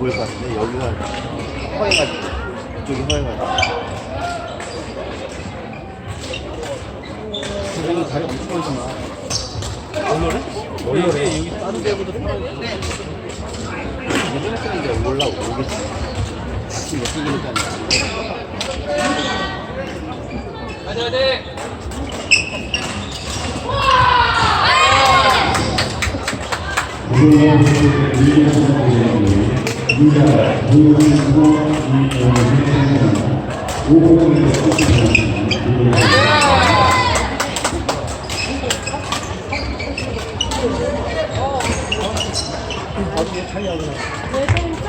보일 것 같은데 여기가 허해가지고 이쪽이 허해가지고 여기 다리 엄청 많지만. 원로래? 원로래. 여기 다른 데보다 편한데. 예전에 쓰는 게 올라오고 오겠지 아침 몇 시니까 자, 지금 H리 기자, 보유하시고, 오고를 어떻게 차이하고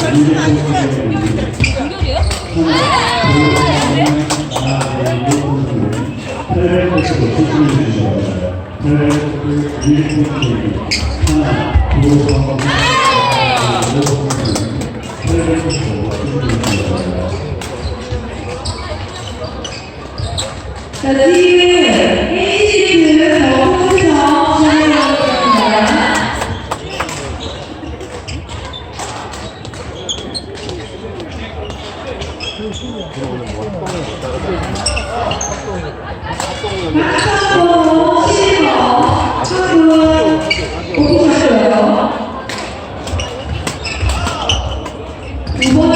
그 더포에서 People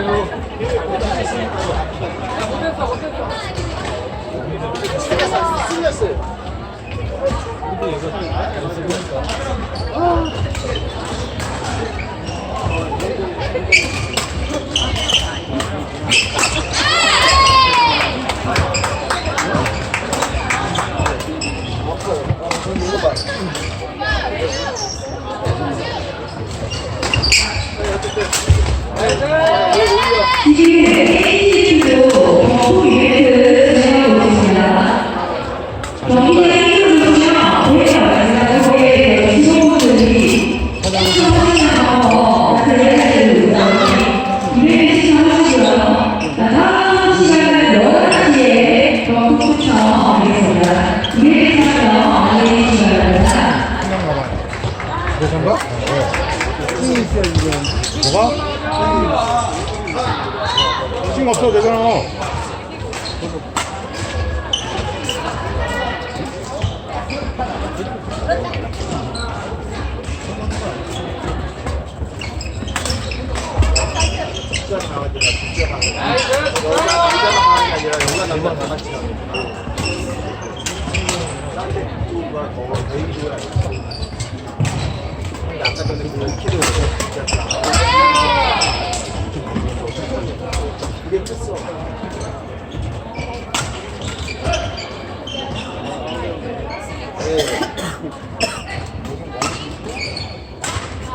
지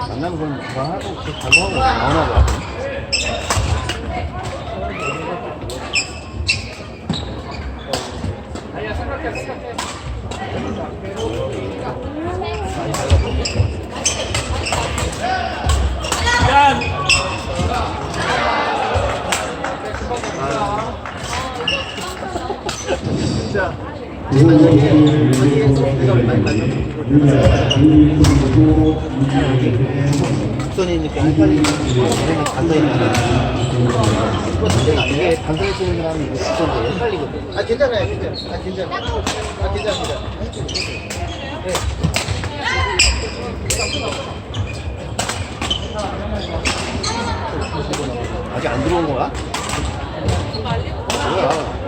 만나면 그럼 그거 하고 그 각오하고 나오나 봐 국선이니까 헷갈리는 게 가서 있는 거 이게 단순히 치는 사람이 이거 진짜 헷갈리거든. 아 괜찮아요 괜찮아요 아 괜찮아요 아 괜찮습니다 아직 안 들어온 거야? 뭐야?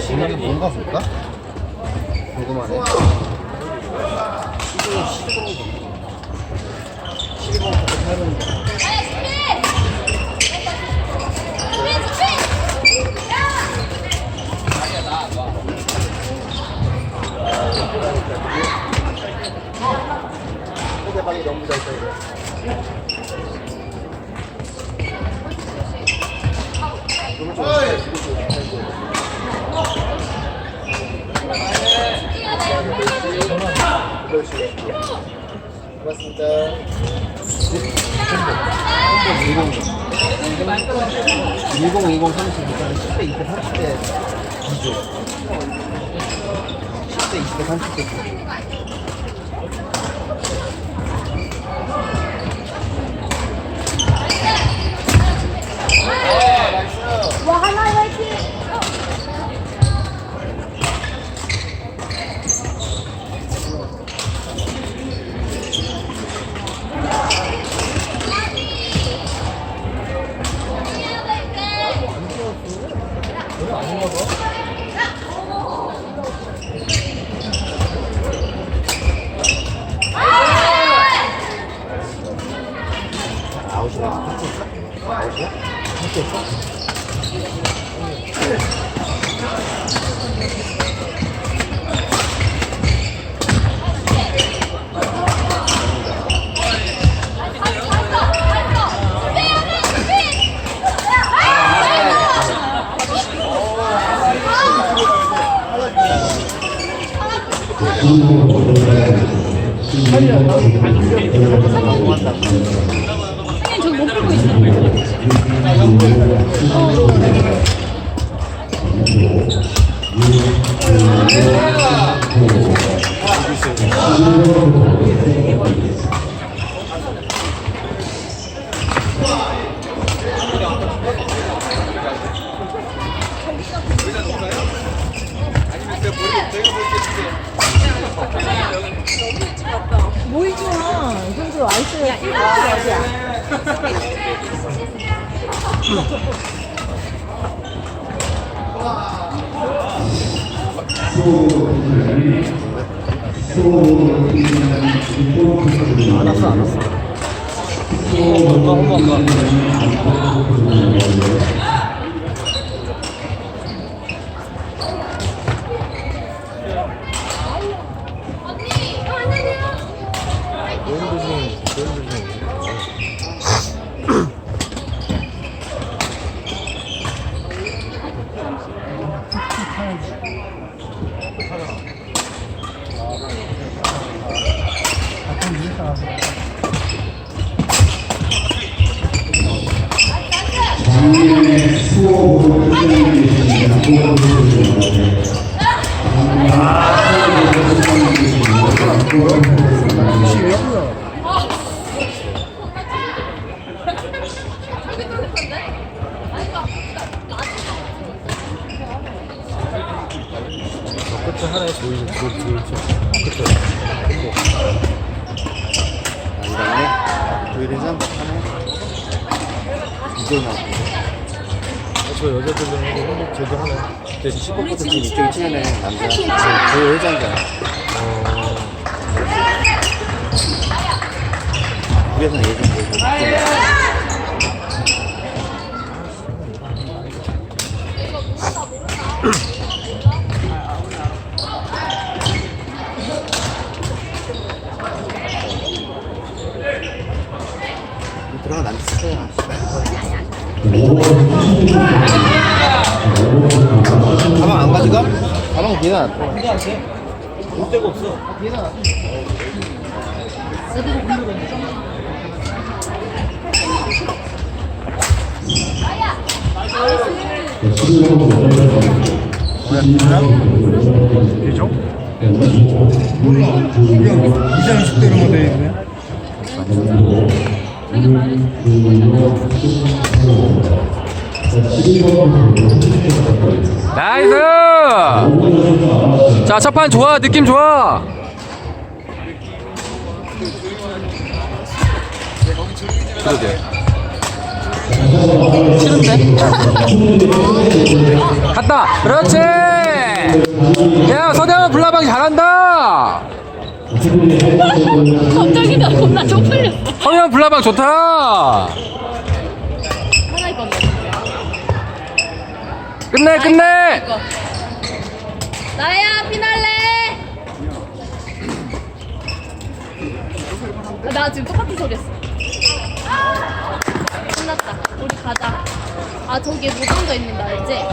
시간이 뭔가 볼까? 궁금하네 고맙습니다. 10, 10, 10, 10, 10, 10, 10, 10, 10, 10, 10, 10, 10, 10, 10, 10, 10, 10, 10, 형도 아이스가 야, 알았어 알았어 엄마 엄마 엄마 끝에 하나에 보이는 그 그렇죠 끝에 아, 이 다음에 둘이서 하나 이조 나왔고 저 여자들은 한국 하나 대신 15% 지금 이쪽에 치는 애 남자. 그 여자인가? 그래서 예전 보고 들어가 난 쓰세요 가방 안 가져가? 가방 뒤에다 놔둬 볼 데가 없어 되죠? 이상 20대로 돼 있네. 나이스! 자, 첫판 좋아, 느낌 좋아. 그러게. 싫은데? 갔다! 그렇지! 야, 서대원 블라방 잘한다! 갑자기 나 겁나 쪽팔렸어. 서대원 블라방 좋다! 끝내, 끝내! 이거. 나야 피날레. 아, 나 지금 똑같은 소리 했어. 끝났다. 우리 가자. 아 무당도 있는 거 알지?